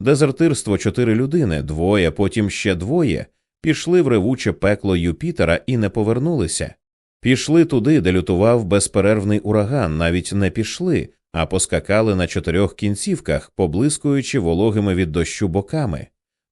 Дезертирство чотири людини, двоє, потім ще двоє, пішли в ревуче пекло Юпітера і не повернулися. Пішли туди, де лютував безперервний ураган, навіть не пішли, а поскакали на чотирьох кінцівках, поблискуючи вологими від дощу боками,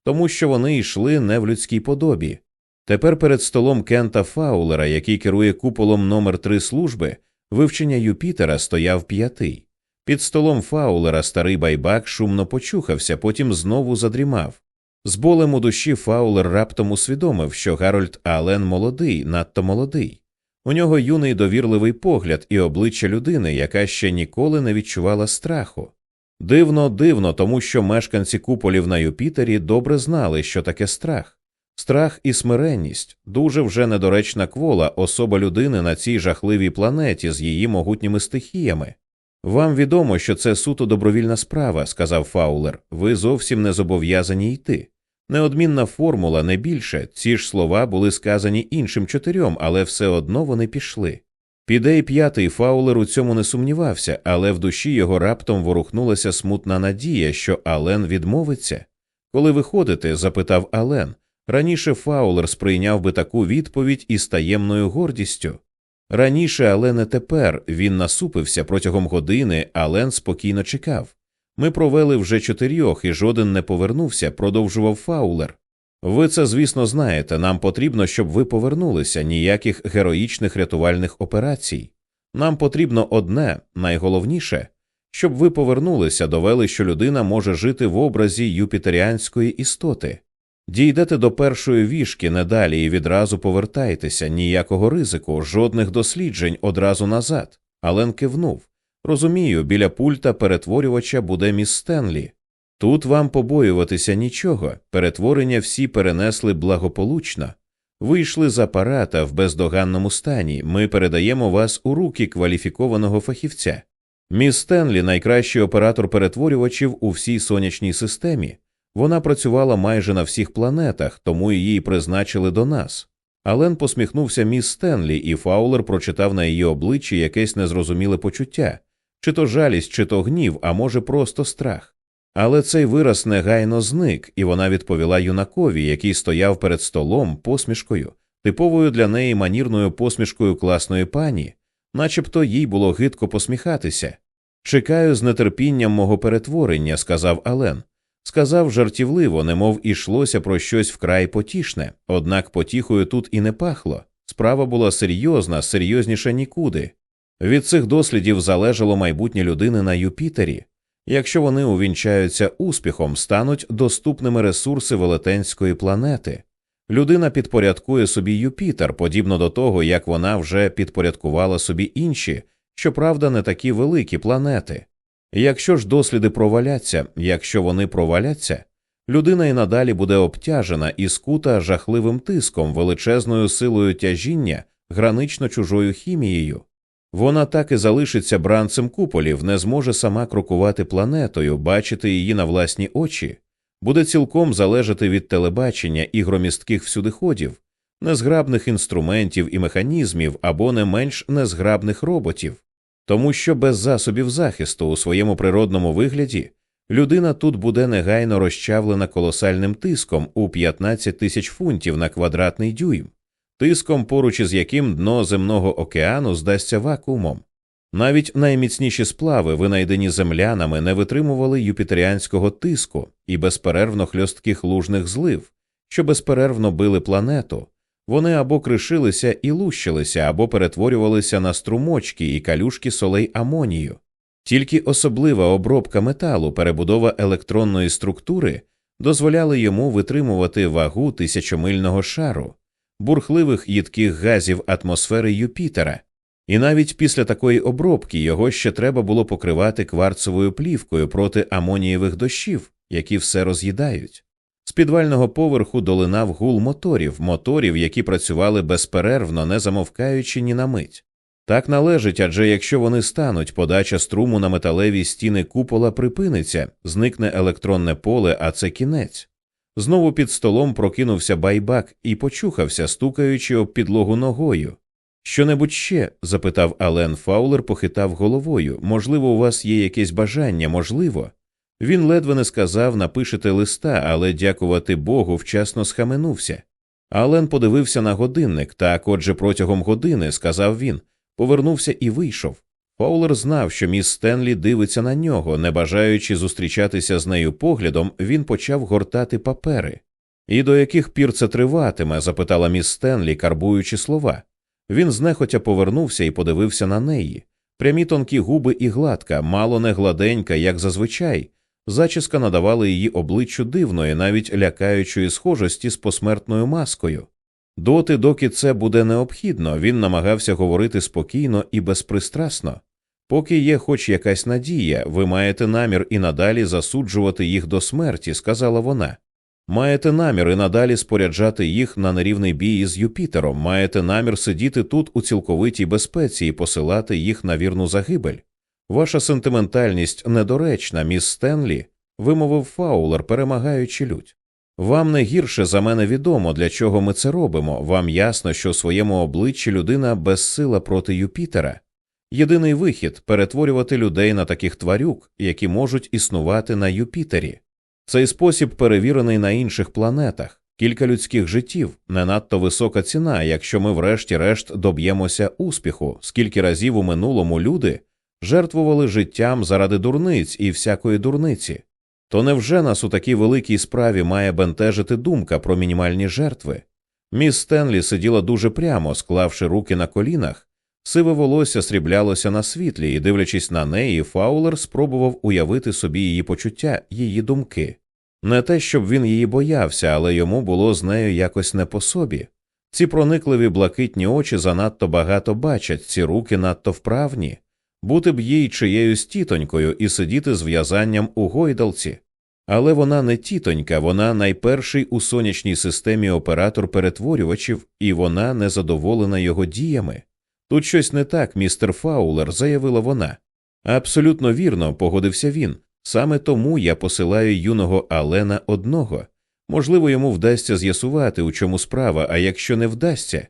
тому що вони йшли не в людській подобі. Тепер перед столом Кента Фаулера, який керує куполом номер 3 служби, вивчення Юпітера стояв п'ятий. Під столом Фаулера старий байбак шумно почухався, потім знову задрімав. З болем у душі Фаулер раптом усвідомив, що Гарольд Ален молодий, надто молодий. У нього юний довірливий погляд і обличчя людини, яка ще ніколи не відчувала страху. Дивно, дивно, тому що мешканці куполів на Юпітері добре знали, що таке страх. Страх і смиренність дуже вже недоречна квола, особа людини на цій жахливій планеті з її могутніми стихіями. Вам відомо, що це суто добровільна справа, сказав Фаулер. Ви зовсім не зобов'язані йти. Неодмінна формула не більше. Ці ж слова були сказані іншим чотирьом, але все одно вони пішли. Піде й п'ятий Фаулер у цьому не сумнівався, але в душі його раптом ворухнулася смутна надія, що Ален відмовиться. Коли виходите? запитав Ален. Раніше Фаулер сприйняв би таку відповідь із таємною гордістю. Раніше, але не тепер він насупився протягом години, Ален спокійно чекав. Ми провели вже чотирьох, і жоден не повернувся, продовжував Фаулер. Ви це, звісно, знаєте. Нам потрібно, щоб ви повернулися, ніяких героїчних рятувальних операцій. Нам потрібно одне, найголовніше, щоб ви повернулися, довели, що людина може жити в образі юпітеріанської істоти. Дійдете до першої вішки не далі і відразу повертайтеся, ніякого ризику, жодних досліджень одразу назад. Ален кивнув. Розумію, біля пульта перетворювача буде міс Стенлі. Тут вам побоюватися нічого, перетворення всі перенесли благополучно. Вийшли з апарата в бездоганному стані. Ми передаємо вас у руки кваліфікованого фахівця. Міс Стенлі найкращий оператор перетворювачів у всій сонячній системі. Вона працювала майже на всіх планетах, тому її призначили до нас. Ален посміхнувся міс Стенлі, і Фаулер прочитав на її обличчі якесь незрозуміле почуття чи то жалість, чи то гнів, а може, просто страх. Але цей вираз негайно зник, і вона відповіла юнакові, який стояв перед столом посмішкою, типовою для неї манірною посмішкою класної пані, начебто їй було гидко посміхатися. Чекаю з нетерпінням мого перетворення, сказав Ален. Сказав жартівливо, немов ішлося про щось вкрай потішне, однак потіхою тут і не пахло. Справа була серйозна, серйозніша нікуди. Від цих дослідів залежало майбутнє людини на Юпітері. Якщо вони увінчаються успіхом, стануть доступними ресурси велетенської планети. Людина підпорядкує собі Юпітер, подібно до того, як вона вже підпорядкувала собі інші, щоправда, не такі великі планети. Якщо ж досліди проваляться, якщо вони проваляться, людина і надалі буде обтяжена і скута жахливим тиском, величезною силою тяжіння, гранично чужою хімією. Вона так і залишиться бранцем куполів, не зможе сама крокувати планетою, бачити її на власні очі, буде цілком залежати від телебачення і громістких всюдиходів, незграбних інструментів і механізмів або не менш незграбних роботів, тому що без засобів захисту у своєму природному вигляді людина тут буде негайно розчавлена колосальним тиском у 15 тисяч фунтів на квадратний дюйм тиском, поруч із яким дно земного океану здасться вакуумом. Навіть найміцніші сплави, винайдені землянами, не витримували юпітеріанського тиску і безперервно хльостких лужних злив, що безперервно били планету. Вони або кришилися і лущилися, або перетворювалися на струмочки і калюшки солей амонію. Тільки особлива обробка металу, перебудова електронної структури дозволяли йому витримувати вагу тисячомильного шару, бурхливих їдких газів атмосфери Юпітера, і навіть після такої обробки його ще треба було покривати кварцевою плівкою проти амонієвих дощів, які все роз'їдають. З підвального поверху долинав гул моторів, моторів, які працювали безперервно, не замовкаючи ні на мить. Так належить, адже якщо вони стануть, подача струму на металеві стіни купола припиниться, зникне електронне поле, а це кінець. Знову під столом прокинувся байбак і почухався, стукаючи об підлогу ногою. Що небудь ще? запитав Ален Фаулер, похитав головою. Можливо, у вас є якесь бажання, можливо. Він ледве не сказав напишете листа, але, дякувати Богу, вчасно схаменувся. Ален подивився на годинник, так отже, протягом години, сказав він, повернувся і вийшов. Фаулер знав, що міс Стенлі дивиться на нього, не бажаючи зустрічатися з нею поглядом, він почав гортати папери. І до яких пір це триватиме? запитала міс Стенлі, карбуючи слова. Він знехотя повернувся і подивився на неї. Прямі тонкі губи і гладка, мало не гладенька, як зазвичай. Зачіска надавала її обличчю дивної, навіть лякаючої схожості з посмертною маскою. Доти, доки це буде необхідно, він намагався говорити спокійно і безпристрасно. Поки є хоч якась надія, ви маєте намір і надалі засуджувати їх до смерті, сказала вона. Маєте намір і надалі споряджати їх на нерівний бій із Юпітером, маєте намір сидіти тут у цілковитій безпеці і посилати їх на вірну загибель. Ваша сентиментальність недоречна, міс Стенлі, вимовив Фаулер, перемагаючи лють. Вам не гірше за мене відомо, для чого ми це робимо. Вам ясно, що у своєму обличчі людина безсила проти Юпітера. Єдиний вихід перетворювати людей на таких тварюк, які можуть існувати на Юпітері. Цей спосіб перевірений на інших планетах. Кілька людських життів не надто висока ціна, якщо ми врешті-решт доб'ємося успіху, скільки разів у минулому люди жертвували життям заради дурниць і всякої дурниці. То невже нас у такій великій справі має бентежити думка про мінімальні жертви? Міс Стенлі сиділа дуже прямо, склавши руки на колінах, сиве волосся сріблялося на світлі, і, дивлячись на неї, Фаулер спробував уявити собі її почуття, її думки. Не те, щоб він її боявся, але йому було з нею якось не по собі. Ці проникливі блакитні очі занадто багато бачать, ці руки надто вправні бути б їй чиєюсь тітонькою і сидіти з в'язанням у гойдалці. Але вона не тітонька, вона найперший у сонячній системі оператор перетворювачів, і вона не задоволена його діями. Тут щось не так, містер Фаулер, заявила вона. Абсолютно вірно, погодився він. Саме тому я посилаю юного Алена одного. Можливо, йому вдасться з'ясувати, у чому справа, а якщо не вдасться,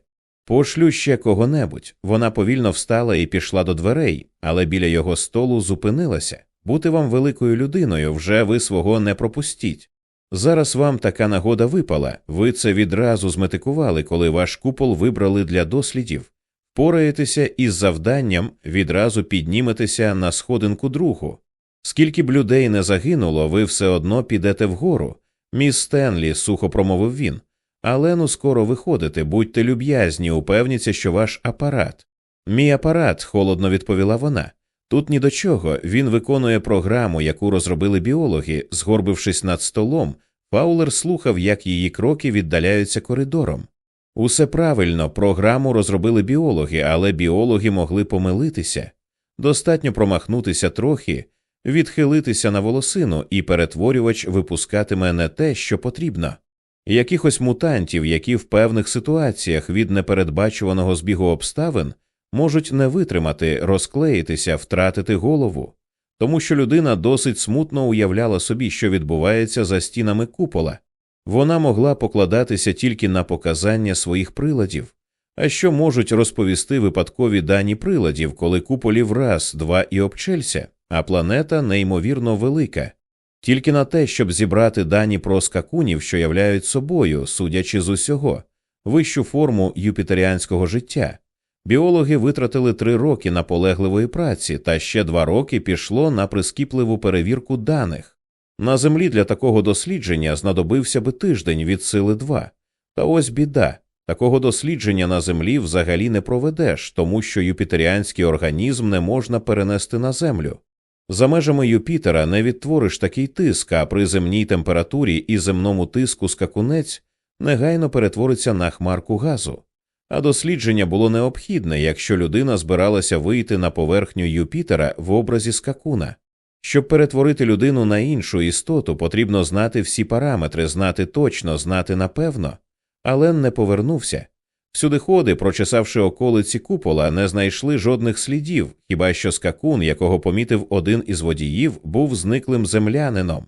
Пошлю ще кого-небудь. Вона повільно встала і пішла до дверей, але біля його столу зупинилася. Бути вам великою людиною вже ви свого не пропустіть. Зараз вам така нагода випала, ви це відразу зметикували, коли ваш купол вибрали для дослідів. Пораєтеся із завданням, відразу підніметеся на сходинку другу. Скільки б людей не загинуло, ви все одно підете вгору. Міс Стенлі, сухо промовив він. Алену скоро виходите, будьте люб'язні, упевніться, що ваш апарат. Мій апарат, холодно відповіла вона. Тут ні до чого. Він виконує програму, яку розробили біологи, згорбившись над столом. Фаулер слухав, як її кроки віддаляються коридором. Усе правильно, програму розробили біологи, але біологи могли помилитися. Достатньо промахнутися трохи, відхилитися на волосину, і перетворювач випускатиме не те, що потрібно якихось мутантів, які в певних ситуаціях від непередбачуваного збігу обставин можуть не витримати, розклеїтися, втратити голову, тому що людина досить смутно уявляла собі, що відбувається за стінами купола. Вона могла покладатися тільки на показання своїх приладів, а що можуть розповісти випадкові дані приладів, коли куполів раз, два і обчелься, а планета неймовірно велика. Тільки на те, щоб зібрати дані про скакунів, що являють собою, судячи з усього, вищу форму юпітеріанського життя. Біологи витратили три роки наполегливої праці, та ще два роки пішло на прискіпливу перевірку даних. На землі для такого дослідження знадобився би тиждень від сили два. Та ось біда. Такого дослідження на землі взагалі не проведеш, тому що юпітеріанський організм не можна перенести на землю. За межами Юпітера не відтвориш такий тиск, а при земній температурі і земному тиску скакунець негайно перетвориться на хмарку газу. А дослідження було необхідне, якщо людина збиралася вийти на поверхню Юпітера в образі скакуна. Щоб перетворити людину на іншу істоту, потрібно знати всі параметри, знати точно, знати напевно. Ален не повернувся. Всюдиходи, прочесавши околиці купола, не знайшли жодних слідів, хіба що скакун, якого помітив один із водіїв, був зниклим землянином.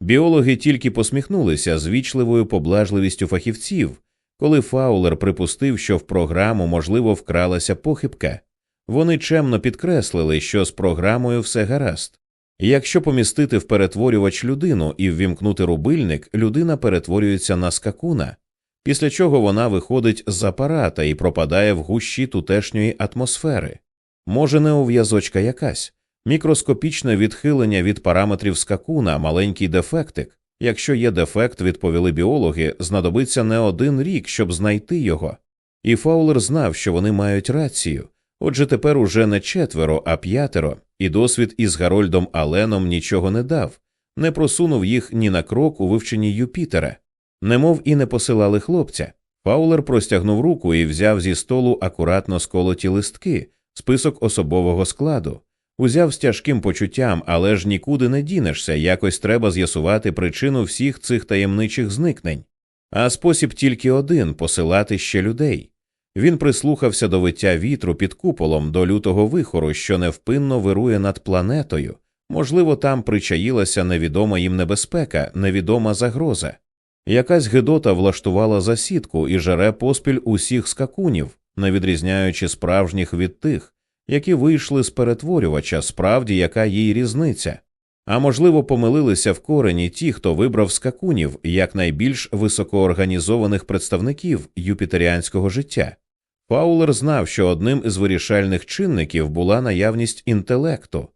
Біологи тільки посміхнулися з вічливою поблажливістю фахівців, коли Фаулер припустив, що в програму, можливо, вкралася похибка. Вони чемно підкреслили, що з програмою все гаразд. Якщо помістити в перетворювач людину і ввімкнути рубильник, людина перетворюється на скакуна, після чого вона виходить з апарата і пропадає в гущі тутешньої атмосфери. Може, неув'язочка якась, мікроскопічне відхилення від параметрів скакуна, маленький дефектик. Якщо є дефект, відповіли біологи, знадобиться не один рік, щоб знайти його. І Фаулер знав, що вони мають рацію. Отже, тепер уже не четверо, а п'ятеро, і досвід із Гарольдом Аленом нічого не дав, не просунув їх ні на крок у вивченні Юпітера, немов і не посилали хлопця. Фаулер простягнув руку і взяв зі столу акуратно сколоті листки, список особового складу. Узяв з тяжким почуттям, але ж нікуди не дінешся, якось треба з'ясувати причину всіх цих таємничих зникнень. А спосіб тільки один посилати ще людей. Він прислухався до виття вітру під куполом до лютого вихору, що невпинно вирує над планетою. Можливо, там причаїлася невідома їм небезпека, невідома загроза. Якась гидота влаштувала засідку і жере поспіль усіх скакунів, не відрізняючи справжніх від тих, які вийшли з перетворювача, справді яка їй різниця. А можливо, помилилися в корені ті, хто вибрав скакунів як найбільш високоорганізованих представників юпітеріанського життя. Фаулер знав, що одним із вирішальних чинників була наявність інтелекту.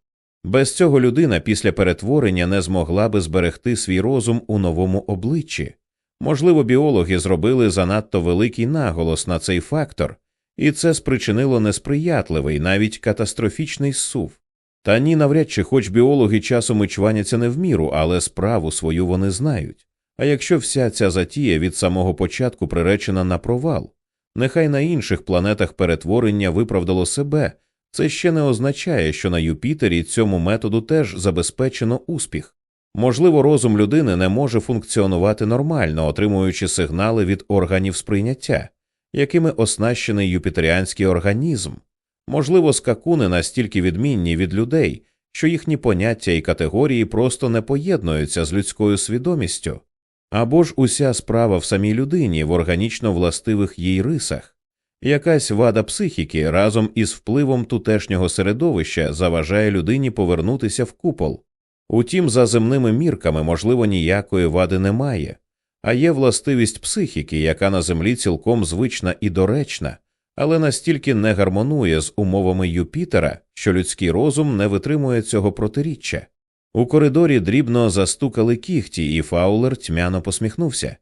Без цього людина після перетворення не змогла би зберегти свій розум у новому обличчі. Можливо, біологи зробили занадто великий наголос на цей фактор, і це спричинило несприятливий, навіть катастрофічний зсув. Та ні, навряд чи хоч біологи часом і чваняться не в міру, але справу свою вони знають. А якщо вся ця затія від самого початку приречена на провал, нехай на інших планетах перетворення виправдало себе, це ще не означає, що на Юпітері цьому методу теж забезпечено успіх. Можливо, розум людини не може функціонувати нормально, отримуючи сигнали від органів сприйняття, якими оснащений юпітеріанський організм. Можливо, скакуни настільки відмінні від людей, що їхні поняття і категорії просто не поєднуються з людською свідомістю, або ж уся справа в самій людині в органічно властивих їй рисах. Якась вада психіки разом із впливом тутешнього середовища заважає людині повернутися в купол. Утім, за земними мірками, можливо, ніякої вади немає, а є властивість психіки, яка на землі цілком звична і доречна, але настільки не гармонує з умовами Юпітера, що людський розум не витримує цього протиріччя. У коридорі дрібно застукали кіхті, і Фаулер тьмяно посміхнувся.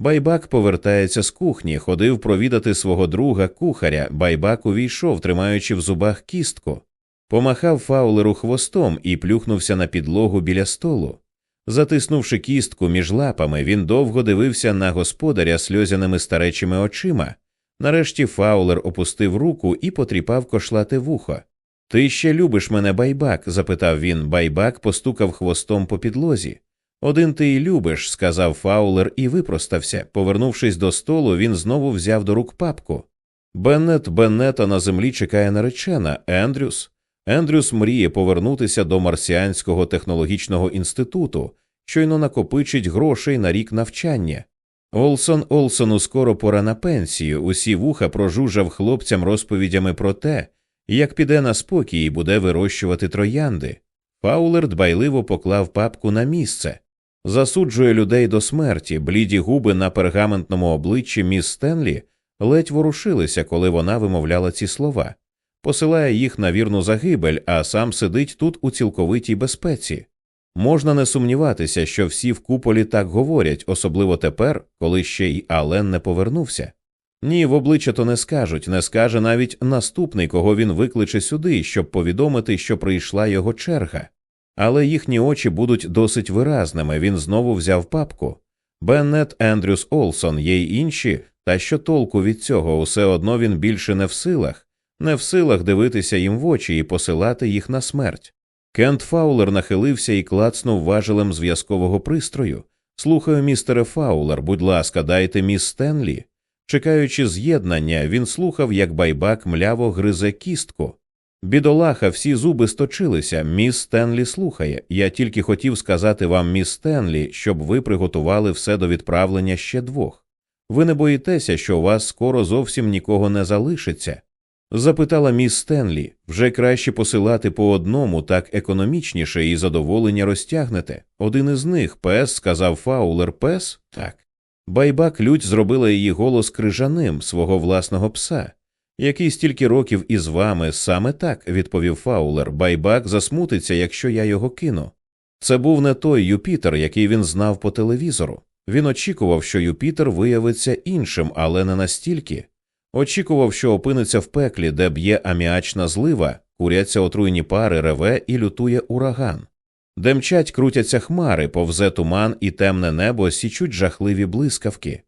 Байбак повертається з кухні, ходив провідати свого друга кухаря. Байбак увійшов, тримаючи в зубах кістку, помахав фаулеру хвостом і плюхнувся на підлогу біля столу. Затиснувши кістку між лапами, він довго дивився на господаря сльозяними старечими очима. Нарешті Фаулер опустив руку і потріпав кошлате вухо. Ти ще любиш мене, байбак? запитав він. Байбак постукав хвостом по підлозі. Один ти й любиш, сказав Фаулер і випростався. Повернувшись до столу, він знову взяв до рук папку. Беннет Беннета на землі чекає наречена, Ендрюс. Ендрюс мріє повернутися до Марсіанського технологічного інституту, щойно накопичить грошей на рік навчання. Олсон Олсону скоро пора на пенсію. Усі вуха прожужжав хлопцям розповідями про те, як піде на спокій і буде вирощувати троянди. Фаулер дбайливо поклав папку на місце, засуджує людей до смерті, бліді губи на пергаментному обличчі міс Стенлі ледь ворушилися, коли вона вимовляла ці слова, посилає їх на вірну загибель, а сам сидить тут у цілковитій безпеці. Можна не сумніватися, що всі в куполі так говорять, особливо тепер, коли ще й Ален не повернувся. Ні, в обличчя то не скажуть, не скаже навіть наступний, кого він викличе сюди, щоб повідомити, що прийшла його черга. Але їхні очі будуть досить виразними. Він знову взяв папку. Беннет Ендрюс Олсон, є й інші, та що толку від цього, усе одно він більше не в силах, не в силах дивитися їм в очі і посилати їх на смерть. Кент Фаулер нахилився і клацнув важелем зв'язкового пристрою. Слухаю, містере Фаулер, будь ласка, дайте міс Стенлі. Чекаючи з'єднання, він слухав, як байбак мляво гризе кістку. Бідолаха, всі зуби сточилися. Міс Стенлі слухає. Я тільки хотів сказати вам, міс Стенлі, щоб ви приготували все до відправлення ще двох. Ви не боїтеся, що у вас скоро зовсім нікого не залишиться. Запитала міс Стенлі, вже краще посилати по одному, так економічніше і задоволення розтягнете. Один із них, пес, сказав Фаулер, пес? Так. Байбак лють зробила її голос крижаним свого власного пса. Який стільки років із вами саме так, відповів Фаулер. Байбак засмутиться, якщо я його кину. Це був не той Юпітер, який він знав по телевізору. Він очікував, що Юпітер виявиться іншим, але не настільки. Очікував, що опиниться в пеклі, де б'є аміачна злива, куряться отруйні пари, реве і лютує ураган, де мчать крутяться хмари, повзе туман і темне небо січуть жахливі блискавки.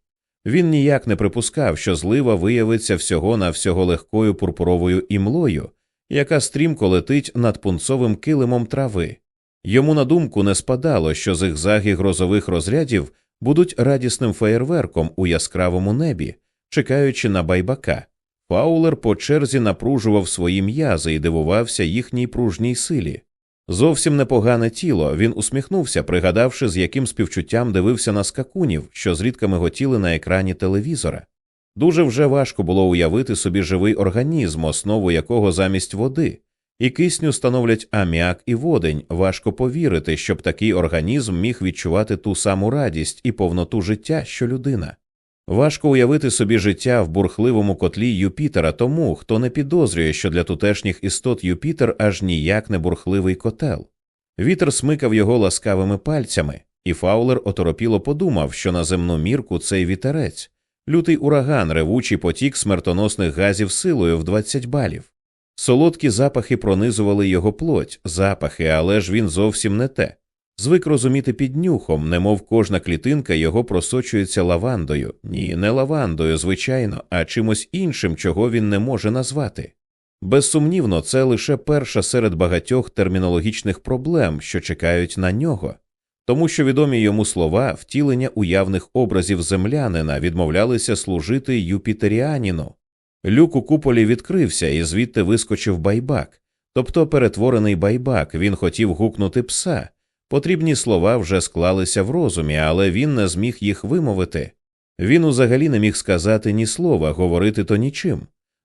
Він ніяк не припускав, що злива виявиться всього на всього легкою пурпуровою імлою, яка стрімко летить над пунцовим килимом трави. Йому на думку не спадало, що зигзаги грозових розрядів будуть радісним феєрверком у яскравому небі, чекаючи на байбака. Фаулер по черзі напружував свої м'язи і дивувався їхній пружній силі. Зовсім непогане тіло, він усміхнувся, пригадавши, з яким співчуттям дивився на скакунів, що зрідка миготіли на екрані телевізора. Дуже вже важко було уявити собі живий організм, основу якого замість води, і кисню становлять аміак і водень. Важко повірити, щоб такий організм міг відчувати ту саму радість і повноту життя, що людина. Важко уявити собі життя в бурхливому котлі Юпітера тому, хто не підозрює, що для тутешніх істот Юпітер аж ніяк не бурхливий котел. Вітер смикав його ласкавими пальцями, і Фаулер оторопіло подумав, що на земну мірку цей вітерець, лютий ураган, ревучий потік смертоносних газів силою в 20 балів. Солодкі запахи пронизували його плоть, запахи, але ж він зовсім не те. Звик розуміти під нюхом, немов кожна клітинка його просочується лавандою. Ні, не лавандою, звичайно, а чимось іншим, чого він не може назвати. Безсумнівно, це лише перша серед багатьох термінологічних проблем, що чекають на нього, тому що відомі йому слова втілення уявних образів землянина відмовлялися служити юпітеріаніну. Люк у куполі відкрився, і звідти вискочив байбак, тобто перетворений байбак, він хотів гукнути пса. Потрібні слова вже склалися в розумі, але він не зміг їх вимовити. Він узагалі не міг сказати ні слова, говорити то нічим.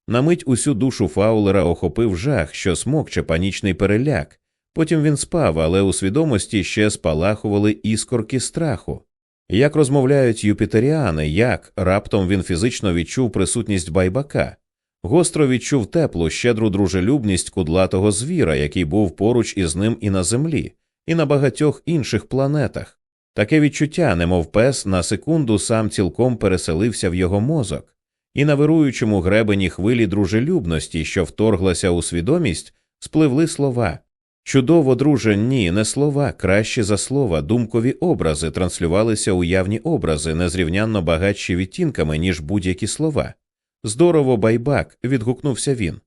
На мить усю душу Фаулера охопив жах, що смокче панічний переляк. Потім він спав, але у свідомості ще спалахували іскорки страху. Як розмовляють юпітеріани, як раптом він фізично відчув присутність байбака, гостро відчув теплу, щедру дружелюбність кудлатого звіра, який був поруч із ним і на землі і на багатьох інших планетах. Таке відчуття, немов пес, на секунду сам цілком переселився в його мозок, і на вируючому гребені хвилі дружелюбності, що вторглася у свідомість, спливли слова. Чудово, друже, ні, не слова, краще за слова, думкові образи транслювалися уявні образи, незрівнянно багатші відтінками, ніж будь-які слова. Здорово, байбак, відгукнувся він.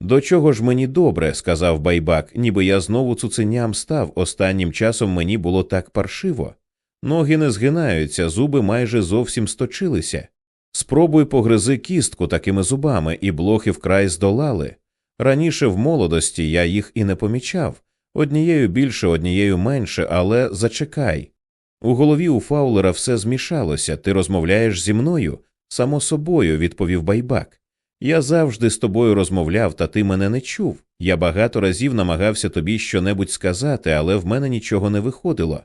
До чого ж мені добре, сказав байбак, ніби я знову цуценям став. Останнім часом мені було так паршиво. Ноги не згинаються, зуби майже зовсім сточилися. Спробуй погризи кістку такими зубами, і блохи вкрай здолали. Раніше в молодості я їх і не помічав однією більше, однією менше, але зачекай. У голові у Фаулера все змішалося, ти розмовляєш зі мною, само собою, відповів байбак. Я завжди з тобою розмовляв, та ти мене не чув. Я багато разів намагався тобі щонебудь сказати, але в мене нічого не виходило.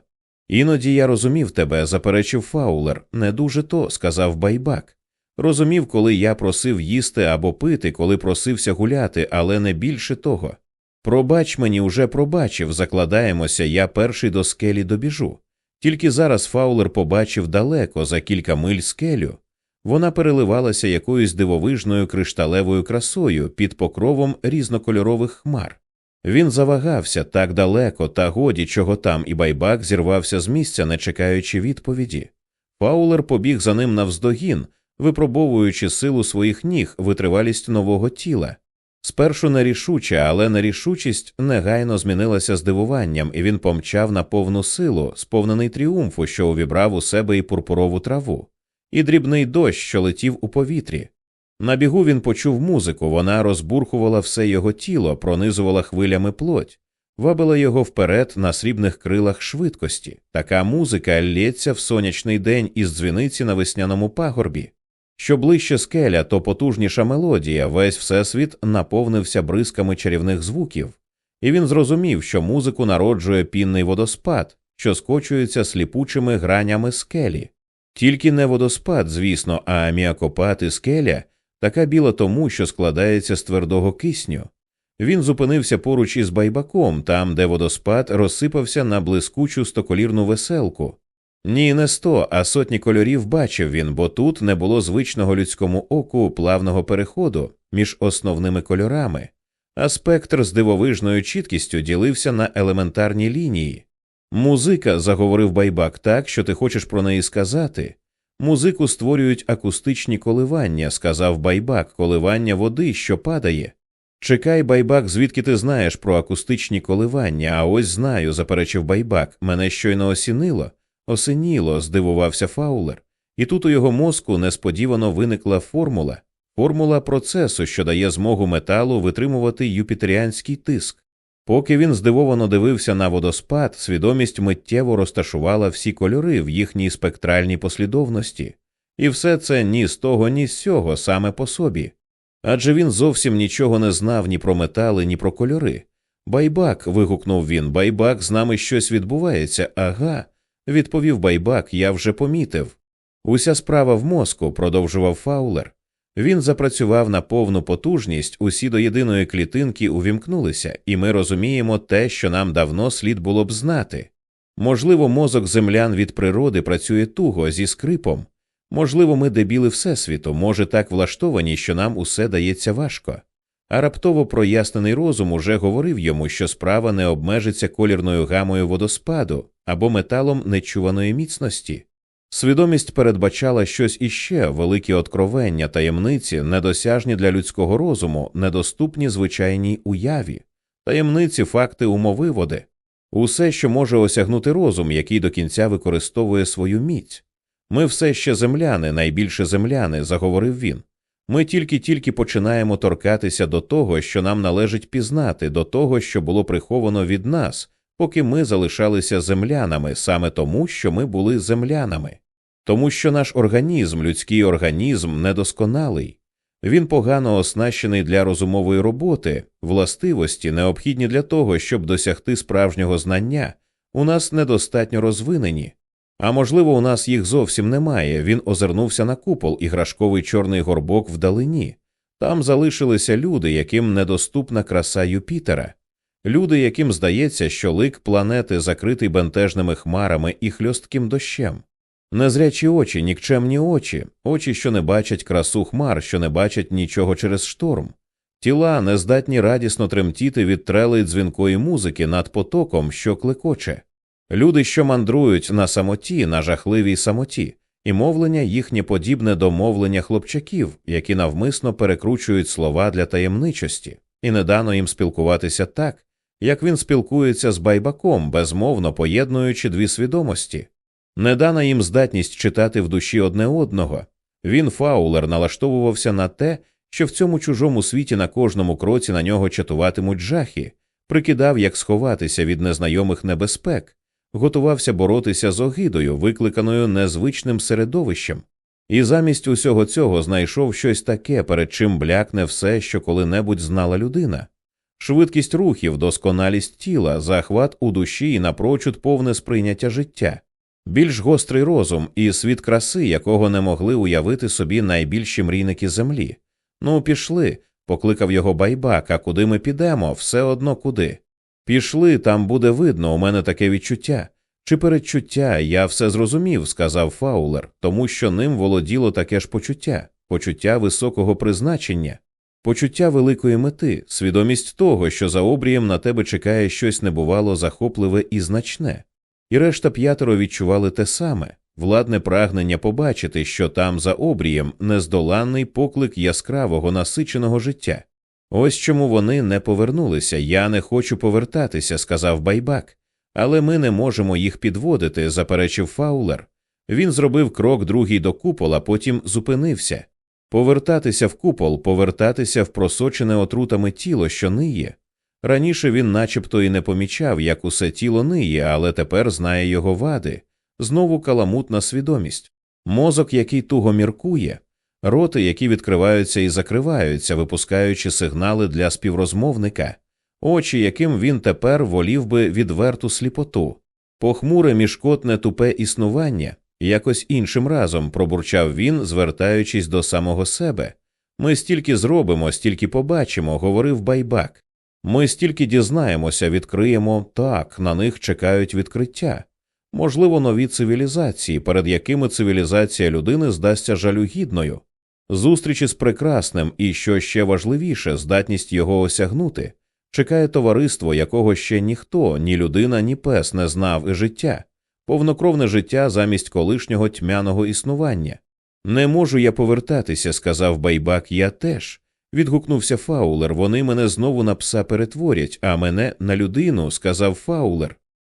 Іноді я розумів тебе, заперечив Фаулер. Не дуже то, сказав байбак. Розумів, коли я просив їсти або пити, коли просився гуляти, але не більше того. Пробач мені уже пробачив, закладаємося, я перший до скелі добіжу. Тільки зараз Фаулер побачив далеко за кілька миль скелю. Вона переливалася якоюсь дивовижною кришталевою красою під покровом різнокольорових хмар. Він завагався так далеко, та годі чого там, і байбак зірвався з місця, не чекаючи відповіді. Фаулер побіг за ним навздогін, випробовуючи силу своїх ніг, витривалість нового тіла. Спершу нерішуче, але нерішучість негайно змінилася здивуванням, і він помчав на повну силу, сповнений тріумфу, що увібрав у себе і пурпурову траву і дрібний дощ, що летів у повітрі. На бігу він почув музику, вона розбурхувала все його тіло, пронизувала хвилями плоть, вабила його вперед на срібних крилах швидкості. Така музика лється в сонячний день із дзвіниці на весняному пагорбі. Що ближче скеля, то потужніша мелодія, весь всесвіт наповнився бризками чарівних звуків, і він зрозумів, що музику народжує пінний водоспад, що скочується сліпучими гранями скелі. Тільки не водоспад, звісно, а міакопад і скеля така біла тому, що складається з твердого кисню. Він зупинився поруч із байбаком, там, де водоспад розсипався на блискучу стоколірну веселку. Ні, не сто, а сотні кольорів бачив він, бо тут не було звичного людському оку плавного переходу між основними кольорами, а спектр з дивовижною чіткістю ділився на елементарні лінії. Музика, заговорив байбак так, що ти хочеш про неї сказати. Музику створюють акустичні коливання, сказав байбак, коливання води, що падає. Чекай, байбак, звідки ти знаєш про акустичні коливання, а ось знаю, заперечив байбак. Мене щойно осінило, осеніло, здивувався Фаулер, і тут у його мозку несподівано виникла формула, формула процесу, що дає змогу металу витримувати юпітеріанський тиск. Поки він здивовано дивився на водоспад, свідомість миттєво розташувала всі кольори в їхній спектральній послідовності, і все це ні з того, ні з сього саме по собі. Адже він зовсім нічого не знав ні про метали, ні про кольори. Байбак. вигукнув він, байбак, з нами щось відбувається. Ага, відповів байбак, я вже помітив. Уся справа в мозку, продовжував Фаулер. Він запрацював на повну потужність, усі до єдиної клітинки увімкнулися, і ми розуміємо те, що нам давно слід було б знати. Можливо, мозок землян від природи працює туго зі скрипом. Можливо, ми дебіли Всесвіту, може, так влаштовані, що нам усе дається важко. А раптово прояснений розум уже говорив йому, що справа не обмежиться колірною гамою водоспаду або металом нечуваної міцності. Свідомість передбачала щось іще, великі откровення, таємниці, недосяжні для людського розуму, недоступні звичайній уяві, таємниці, факти, умовиводи, усе, що може осягнути розум, який до кінця використовує свою міць. Ми все ще земляни, найбільше земляни, заговорив він. Ми тільки тільки починаємо торкатися до того, що нам належить пізнати, до того, що було приховано від нас, поки ми залишалися землянами, саме тому, що ми були землянами, тому що наш організм, людський організм, недосконалий, він погано оснащений для розумової роботи, властивості, необхідні для того, щоб досягти справжнього знання, у нас недостатньо розвинені. А можливо, у нас їх зовсім немає. Він озирнувся на купол, іграшковий чорний горбок вдалині. Там залишилися люди, яким недоступна краса Юпітера, люди, яким здається, що лик планети закритий бентежними хмарами і хльостким дощем. Незрячі очі, нікчемні очі, очі, що не бачать красу хмар, що не бачать нічого через шторм, тіла, нездатні радісно тремтіти від трелей дзвінкої музики над потоком, що клекоче. Люди, що мандрують на самоті, на жахливій самоті, і мовлення їхнє подібне до мовлення хлопчаків, які навмисно перекручують слова для таємничості, і не дано їм спілкуватися так, як він спілкується з байбаком, безмовно поєднуючи дві свідомості. Не дана їм здатність читати в душі одне одного. Він, Фаулер, налаштовувався на те, що в цьому чужому світі на кожному кроці на нього чатуватимуть жахи, прикидав, як сховатися від незнайомих небезпек готувався боротися з огидою, викликаною незвичним середовищем, і замість усього цього знайшов щось таке, перед чим блякне все, що коли-небудь знала людина. Швидкість рухів, досконалість тіла, захват у душі і напрочуд повне сприйняття життя, більш гострий розум і світ краси, якого не могли уявити собі найбільші мрійники землі. Ну, пішли, покликав його байбак, а куди ми підемо, все одно куди. Пішли, там буде видно, у мене таке відчуття. Чи передчуття, я все зрозумів, сказав Фаулер, тому що ним володіло таке ж почуття, почуття високого призначення, почуття великої мети, свідомість того, що за обрієм на тебе чекає щось небувало захопливе і значне, і решта п'ятеро відчували те саме владне прагнення побачити, що там за обрієм нездоланний поклик яскравого насиченого життя. Ось чому вони не повернулися. Я не хочу повертатися, сказав байбак, але ми не можемо їх підводити, заперечив Фаулер. Він зробив крок другий до купола, потім зупинився. Повертатися в купол, повертатися в просочене отрутами тіло, що ниє. Раніше він начебто і не помічав, як усе тіло ниє, але тепер знає його вади, знову каламутна свідомість, мозок, який туго міркує, роти, які відкриваються і закриваються, випускаючи сигнали для співрозмовника, очі, яким він тепер волів би відверту сліпоту, похмуре мішкотне тупе існування, якось іншим разом пробурчав він, звертаючись до самого себе. Ми стільки зробимо, стільки побачимо, говорив байбак. Ми стільки дізнаємося, відкриємо так, на них чекають відкриття. Можливо, нові цивілізації, перед якими цивілізація людини здасться жалюгідною, зустрічі з прекрасним і, що ще важливіше, здатність його осягнути, чекає товариство, якого ще ніхто, ні людина, ні пес не знав і життя, повнокровне життя замість колишнього тьмяного існування. Не можу я повертатися, сказав байбак, я теж. Відгукнувся Фаулер. Вони мене знову на пса перетворять, а мене на людину, сказав Фаулер.